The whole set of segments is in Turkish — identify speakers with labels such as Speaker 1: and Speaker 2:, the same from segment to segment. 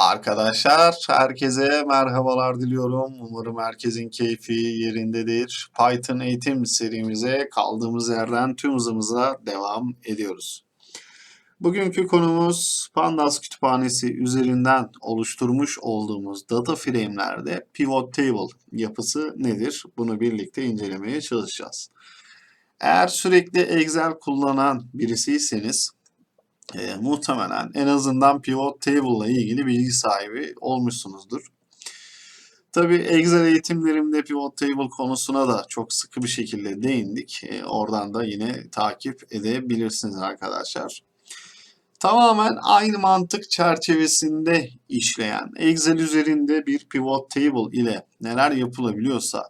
Speaker 1: Arkadaşlar herkese merhabalar diliyorum. Umarım herkesin keyfi yerindedir. Python eğitim serimize kaldığımız yerden tüm hızımıza devam ediyoruz. Bugünkü konumuz Pandas kütüphanesi üzerinden oluşturmuş olduğumuz data frame'lerde pivot table yapısı nedir? Bunu birlikte incelemeye çalışacağız. Eğer sürekli Excel kullanan birisiyseniz e, muhtemelen en azından pivot table ile ilgili bilgi sahibi olmuşsunuzdur. Tabii Excel eğitimlerimde pivot table konusuna da çok sıkı bir şekilde değindik. E, oradan da yine takip edebilirsiniz arkadaşlar. Tamamen aynı mantık çerçevesinde işleyen Excel üzerinde bir pivot table ile neler yapılabiliyorsa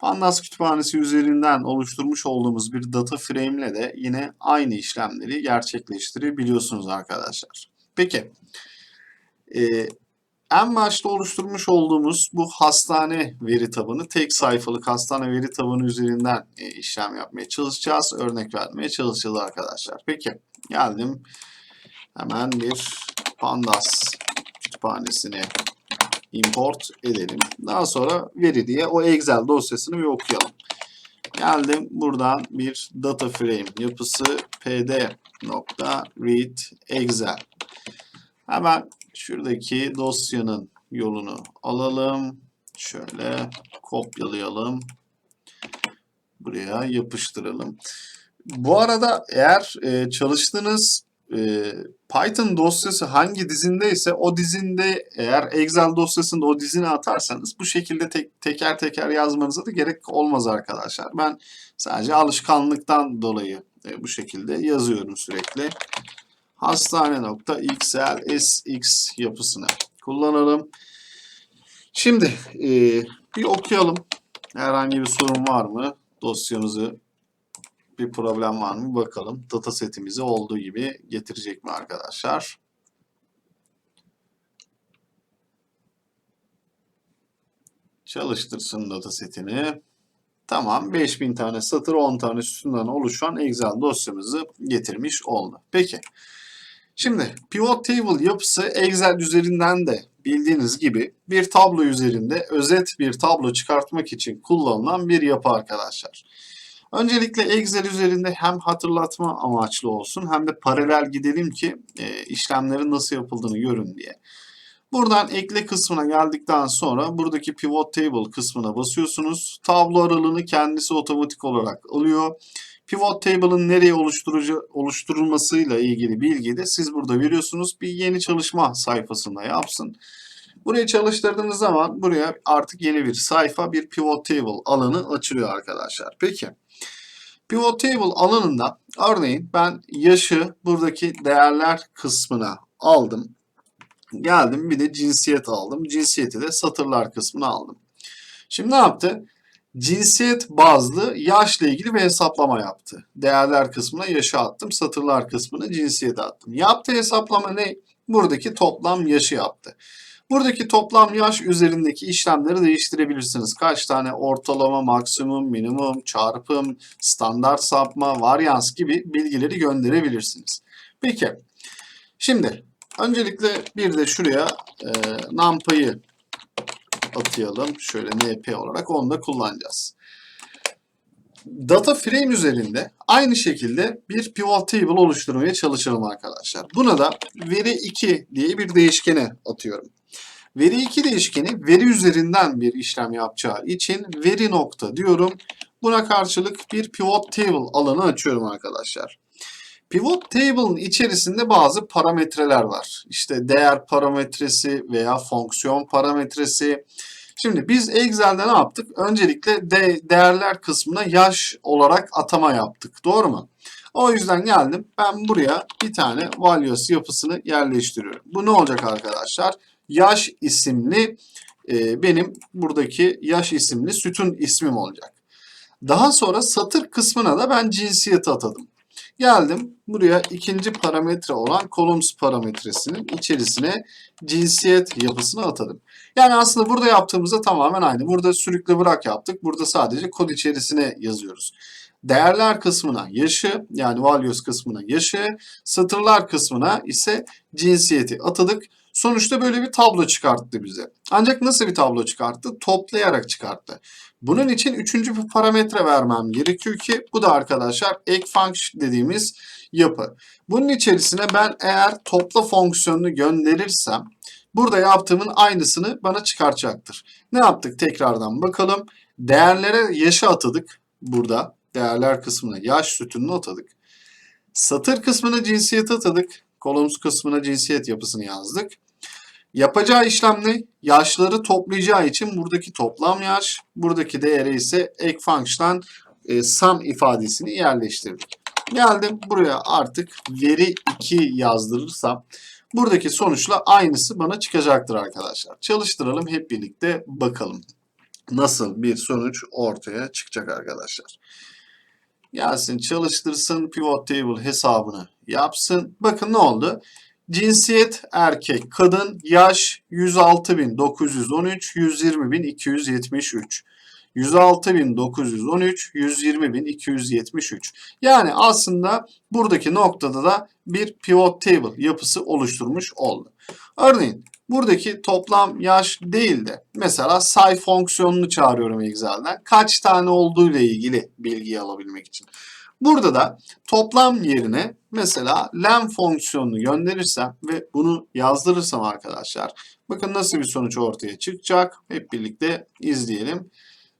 Speaker 1: Pandas kütüphanesi üzerinden oluşturmuş olduğumuz bir data frame ile de yine aynı işlemleri gerçekleştirebiliyorsunuz arkadaşlar. Peki, e, en başta oluşturmuş olduğumuz bu hastane veri tabanı, tek sayfalık hastane veri tabanı üzerinden e, işlem yapmaya çalışacağız. Örnek vermeye çalışacağız arkadaşlar. Peki, geldim. Hemen bir Pandas kütüphanesine import edelim. Daha sonra veri diye o Excel dosyasını bir okuyalım. Geldim buradan bir data frame yapısı pd read excel. Hemen şuradaki dosyanın yolunu alalım. Şöyle kopyalayalım. Buraya yapıştıralım. Bu arada eğer e, çalıştığınız e, Python dosyası hangi dizindeyse o dizinde eğer Excel dosyasında o dizine atarsanız bu şekilde tek, teker teker yazmanıza da gerek olmaz arkadaşlar. Ben sadece alışkanlıktan dolayı e, bu şekilde yazıyorum sürekli. Hastane.xlsx yapısını kullanalım. Şimdi e, bir okuyalım. Herhangi bir sorun var mı? Dosyamızı bir problem var mı bakalım. Datasetimizi olduğu gibi getirecek mi arkadaşlar? Çalıştırsın datasetini. Tamam 5000 tane satır 10 tane sütundan oluşan Excel dosyamızı getirmiş oldu. Peki. Şimdi pivot table yapısı Excel üzerinden de bildiğiniz gibi bir tablo üzerinde özet bir tablo çıkartmak için kullanılan bir yapı arkadaşlar. Öncelikle Excel üzerinde hem hatırlatma amaçlı olsun hem de paralel gidelim ki e, işlemlerin nasıl yapıldığını görün diye. Buradan ekle kısmına geldikten sonra buradaki pivot table kısmına basıyorsunuz. Tablo aralığını kendisi otomatik olarak alıyor. Pivot table'ın nereye oluşturucu, oluşturulmasıyla ilgili bilgiyi de siz burada veriyorsunuz. Bir yeni çalışma sayfasında yapsın. Burayı çalıştırdığınız zaman buraya artık yeni bir sayfa, bir pivot table alanı açılıyor arkadaşlar. Peki. Pivot table alanında örneğin ben yaşı buradaki değerler kısmına aldım. Geldim bir de cinsiyet aldım. Cinsiyeti de satırlar kısmına aldım. Şimdi ne yaptı? Cinsiyet bazlı yaşla ilgili bir hesaplama yaptı. Değerler kısmına yaşı attım. Satırlar kısmına cinsiyeti attım. Yaptığı hesaplama ne? Buradaki toplam yaşı yaptı. Buradaki toplam yaş üzerindeki işlemleri değiştirebilirsiniz. Kaç tane ortalama, maksimum, minimum, çarpım, standart sapma, varyans gibi bilgileri gönderebilirsiniz. Peki, şimdi öncelikle bir de şuraya e, numpy'ı atayalım. Şöyle np olarak onu da kullanacağız. Data frame üzerinde aynı şekilde bir pivot table oluşturmaya çalışalım arkadaşlar. Buna da veri 2 diye bir değişkene atıyorum. Veri 2 değişkeni veri üzerinden bir işlem yapacağı için veri nokta diyorum. Buna karşılık bir pivot table alanı açıyorum arkadaşlar. Pivot table'ın içerisinde bazı parametreler var. İşte değer parametresi veya fonksiyon parametresi. Şimdi biz Excel'de ne yaptık? Öncelikle de değerler kısmına yaş olarak atama yaptık. Doğru mu? O yüzden geldim. Ben buraya bir tane values yapısını yerleştiriyorum. Bu ne olacak arkadaşlar? Yaş isimli e, benim buradaki yaş isimli sütun ismim olacak. Daha sonra satır kısmına da ben cinsiyeti atadım. Geldim buraya ikinci parametre olan columns parametresinin içerisine cinsiyet yapısını atadım. Yani aslında burada yaptığımızda tamamen aynı. Burada sürükle bırak yaptık. Burada sadece kod içerisine yazıyoruz. Değerler kısmına yaşı yani values kısmına yaşı, satırlar kısmına ise cinsiyeti atadık. Sonuçta böyle bir tablo çıkarttı bize. Ancak nasıl bir tablo çıkarttı? Toplayarak çıkarttı. Bunun için üçüncü bir parametre vermem gerekiyor ki bu da arkadaşlar ek function dediğimiz yapı. Bunun içerisine ben eğer topla fonksiyonunu gönderirsem burada yaptığımın aynısını bana çıkartacaktır. Ne yaptık tekrardan bakalım. Değerlere yaşı atadık burada. Değerler kısmına yaş sütununu atadık. Satır kısmına cinsiyet atadık. Kolumuz kısmına cinsiyet yapısını yazdık. Yapacağı işlem ne? Yaşları toplayacağı için buradaki toplam yaş, buradaki değere ise ek function e, sum ifadesini yerleştirdik. Geldim buraya artık veri 2 yazdırırsam buradaki sonuçla aynısı bana çıkacaktır arkadaşlar. Çalıştıralım hep birlikte bakalım nasıl bir sonuç ortaya çıkacak arkadaşlar. Gelsin çalıştırsın pivot table hesabını yapsın. Bakın ne oldu? Cinsiyet erkek, kadın, yaş 106.913, 120.273. 106.913, 120.273. Yani aslında buradaki noktada da bir pivot table yapısı oluşturmuş oldu. Örneğin buradaki toplam yaş değil de mesela say fonksiyonunu çağırıyorum Excel'den. Kaç tane olduğu ile ilgili bilgiyi alabilmek için. Burada da toplam yerine mesela len fonksiyonunu gönderirsem ve bunu yazdırırsam arkadaşlar bakın nasıl bir sonuç ortaya çıkacak. Hep birlikte izleyelim.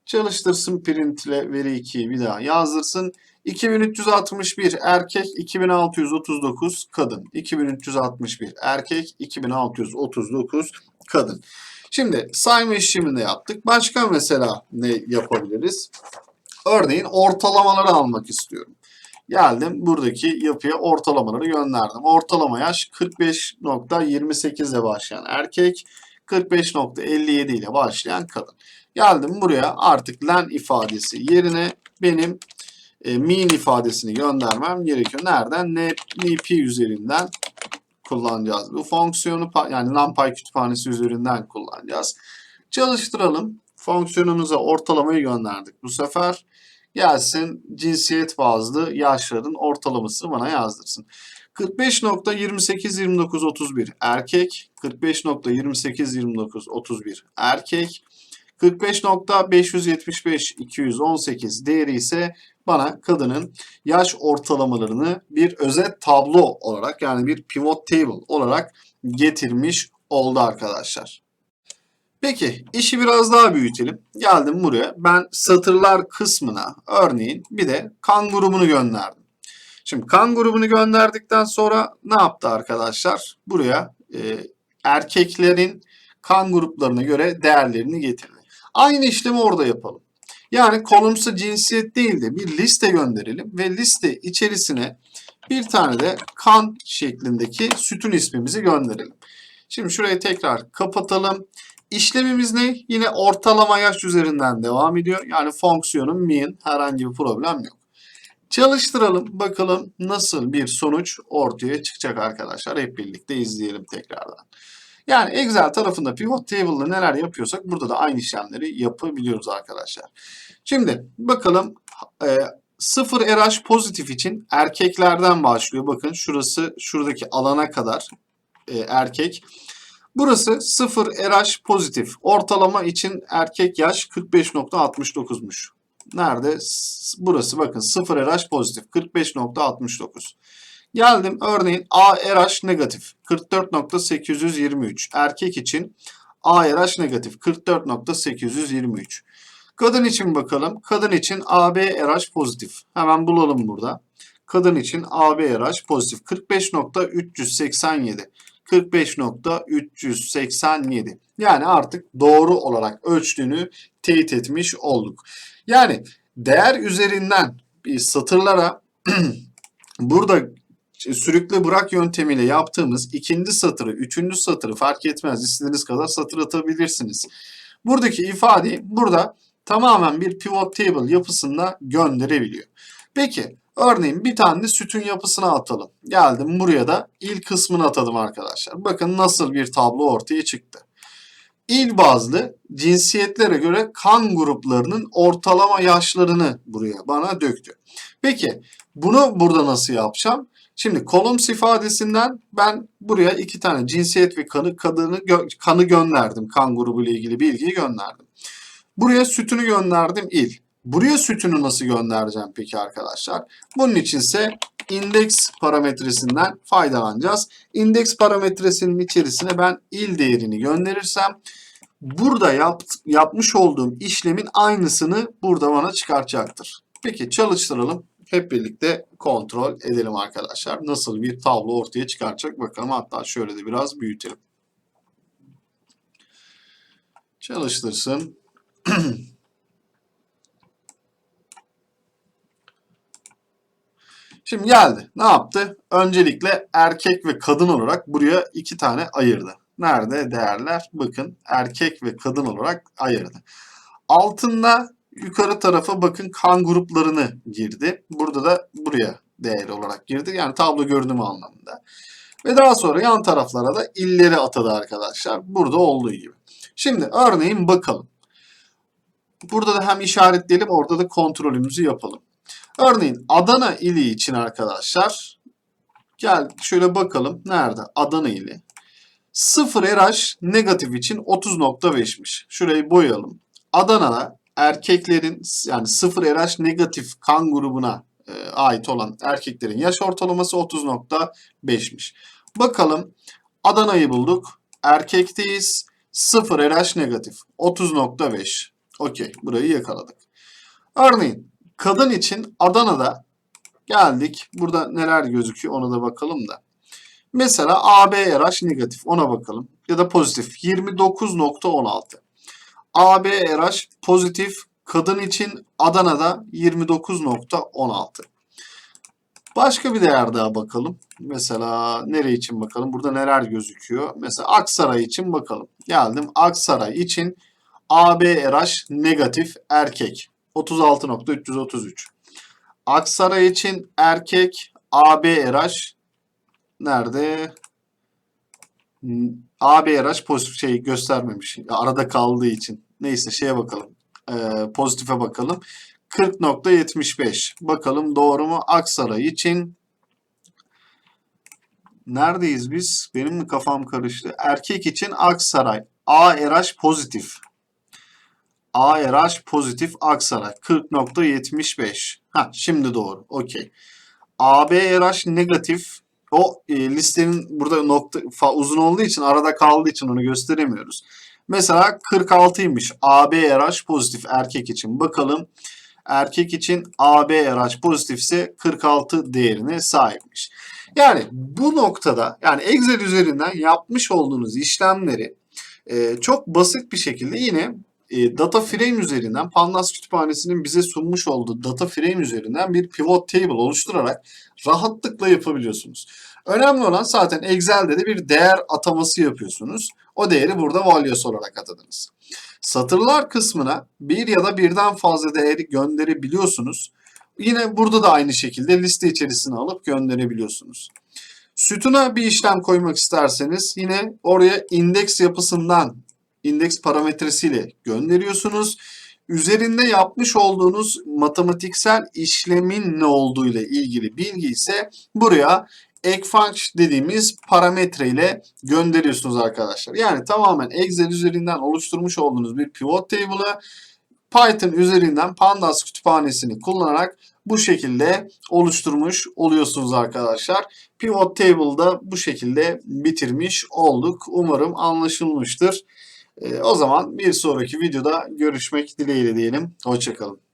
Speaker 1: Çalıştırsın print ile veri 2'yi bir daha yazdırsın. 2361 erkek, 2639 kadın. 2361 erkek, 2639 kadın. Şimdi sayma işlemini yaptık. Başka mesela ne yapabiliriz? Örneğin ortalamaları almak istiyorum. Geldim buradaki yapıya ortalamaları gönderdim. Ortalama yaş 45.28 ile başlayan erkek, 45.57 ile başlayan kadın. Geldim buraya artık len ifadesi yerine benim e, mean ifadesini göndermem gerekiyor. Nereden? NP üzerinden kullanacağız. Bu fonksiyonu yani NumPy kütüphanesi üzerinden kullanacağız. Çalıştıralım. Fonksiyonumuza ortalamayı gönderdik bu sefer. Gelsin cinsiyet bazlı yaşların ortalamasını bana yazdırsın. 45.28-29-31 erkek, 45.28-29-31 erkek, 45.575-218 değeri ise bana kadının yaş ortalamalarını bir özet tablo olarak yani bir pivot table olarak getirmiş oldu arkadaşlar. Peki işi biraz daha büyütelim. Geldim buraya. Ben satırlar kısmına örneğin bir de kan grubunu gönderdim. Şimdi kan grubunu gönderdikten sonra ne yaptı arkadaşlar? Buraya e, erkeklerin kan gruplarına göre değerlerini getirdi. Aynı işlemi orada yapalım. Yani kolumsu cinsiyet değil de bir liste gönderelim ve liste içerisine bir tane de kan şeklindeki sütun ismimizi gönderelim. Şimdi şurayı tekrar kapatalım. İşlemimiz ne? Yine ortalama yaş üzerinden devam ediyor. Yani fonksiyonun mean herhangi bir problem yok. Çalıştıralım bakalım nasıl bir sonuç ortaya çıkacak arkadaşlar. Hep birlikte izleyelim tekrardan. Yani Excel tarafında pivot table'da neler yapıyorsak burada da aynı işlemleri yapabiliyoruz arkadaşlar. Şimdi bakalım e, 0 RH pozitif için erkeklerden başlıyor. Bakın şurası şuradaki alana kadar e, erkek. Burası 0 RH pozitif. Ortalama için erkek yaş 45.69'muş. Nerede? Burası bakın 0 RH pozitif 45.69. Geldim örneğin ARH negatif 44.823. Erkek için ARH negatif 44.823. Kadın için bakalım. Kadın için ABRH pozitif. Hemen bulalım burada. Kadın için ABRH pozitif 45.387. 45.387. Yani artık doğru olarak ölçtüğünü teyit etmiş olduk. Yani değer üzerinden bir satırlara burada sürükle bırak yöntemiyle yaptığımız ikinci satırı, üçüncü satırı fark etmez. İstediğiniz kadar satır atabilirsiniz. Buradaki ifadeyi burada tamamen bir pivot table yapısında gönderebiliyor. Peki örneğin bir tane de sütun yapısına atalım. Geldim buraya da il kısmını atadım arkadaşlar. Bakın nasıl bir tablo ortaya çıktı. İl bazlı cinsiyetlere göre kan gruplarının ortalama yaşlarını buraya bana döktü. Peki bunu burada nasıl yapacağım? Şimdi columns ifadesinden ben buraya iki tane cinsiyet ve kanı kadını gö- kanı gönderdim. Kan grubu ile ilgili bilgiyi gönderdim. Buraya sütünü gönderdim il. Buraya sütünü nasıl göndereceğim peki arkadaşlar? Bunun içinse indeks parametresinden faydalanacağız. İndeks parametresinin içerisine ben il değerini gönderirsem burada yap, yapmış olduğum işlemin aynısını burada bana çıkartacaktır. Peki çalıştıralım. Hep birlikte kontrol edelim arkadaşlar. Nasıl bir tablo ortaya çıkaracak bakalım. Hatta şöyle de biraz büyütelim. Çalıştırsın. Şimdi geldi. Ne yaptı? Öncelikle erkek ve kadın olarak buraya iki tane ayırdı. Nerede değerler? Bakın erkek ve kadın olarak ayırdı. Altında yukarı tarafa bakın kan gruplarını girdi. Burada da buraya değer olarak girdi. Yani tablo görünümü anlamında. Ve daha sonra yan taraflara da illeri atadı arkadaşlar. Burada olduğu gibi. Şimdi örneğin bakalım. Burada da hem işaretleyelim orada da kontrolümüzü yapalım. Örneğin Adana ili için arkadaşlar gel şöyle bakalım. Nerede? Adana ili. 0 RH negatif için 30.5'miş. Şurayı boyayalım. Adana'da erkeklerin yani 0 RH negatif kan grubuna e, ait olan erkeklerin yaş ortalaması 30.5'miş. Bakalım Adana'yı bulduk. Erkekteyiz. 0 RH negatif. 30.5. Okey. Burayı yakaladık. Örneğin kadın için Adana'da geldik. Burada neler gözüküyor ona da bakalım da. Mesela AB RH negatif ona bakalım. Ya da pozitif 29.16. AB RH pozitif kadın için Adana'da 29.16. Başka bir değer daha bakalım. Mesela nereye için bakalım? Burada neler gözüküyor? Mesela Aksaray için bakalım. Geldim. Aksaray için AB RH negatif erkek. 36.333. Aksaray için erkek AB RH nerede? AB RH pozitif şey göstermemiş. Arada kaldığı için. Neyse şeye bakalım. Ee, pozitife bakalım. 40.75. Bakalım doğru mu? Aksaray için Neredeyiz biz? Benim mi kafam karıştı? Erkek için Aksaray. ARH pozitif. ARH pozitif Aksaray 40.75. Ha şimdi doğru. Okey. ABRH negatif o e, listenin burada nokta fa, uzun olduğu için arada kaldığı için onu gösteremiyoruz. Mesela 46'ymış ABRH pozitif erkek için. Bakalım erkek için ABRH pozitifse 46 değerine sahipmiş. Yani bu noktada yani Excel üzerinden yapmış olduğunuz işlemleri e, çok basit bir şekilde yine e, data frame üzerinden Pandas kütüphanesinin bize sunmuş olduğu data frame üzerinden bir pivot table oluşturarak rahatlıkla yapabiliyorsunuz. Önemli olan zaten Excel'de de bir değer ataması yapıyorsunuz. O değeri burada values olarak atadınız. Satırlar kısmına bir ya da birden fazla değeri gönderebiliyorsunuz. Yine burada da aynı şekilde liste içerisine alıp gönderebiliyorsunuz. Sütuna bir işlem koymak isterseniz yine oraya indeks yapısından indeks parametresiyle gönderiyorsunuz. Üzerinde yapmış olduğunuz matematiksel işlemin ne olduğu ile ilgili bilgi ise buraya ek dediğimiz parametre ile gönderiyorsunuz arkadaşlar. Yani tamamen Excel üzerinden oluşturmuş olduğunuz bir pivot table'ı Python üzerinden Pandas kütüphanesini kullanarak bu şekilde oluşturmuş oluyorsunuz arkadaşlar. Pivot Table'da bu şekilde bitirmiş olduk. Umarım anlaşılmıştır. Ee, o zaman bir sonraki videoda görüşmek dileğiyle diyelim. Hoşçakalın.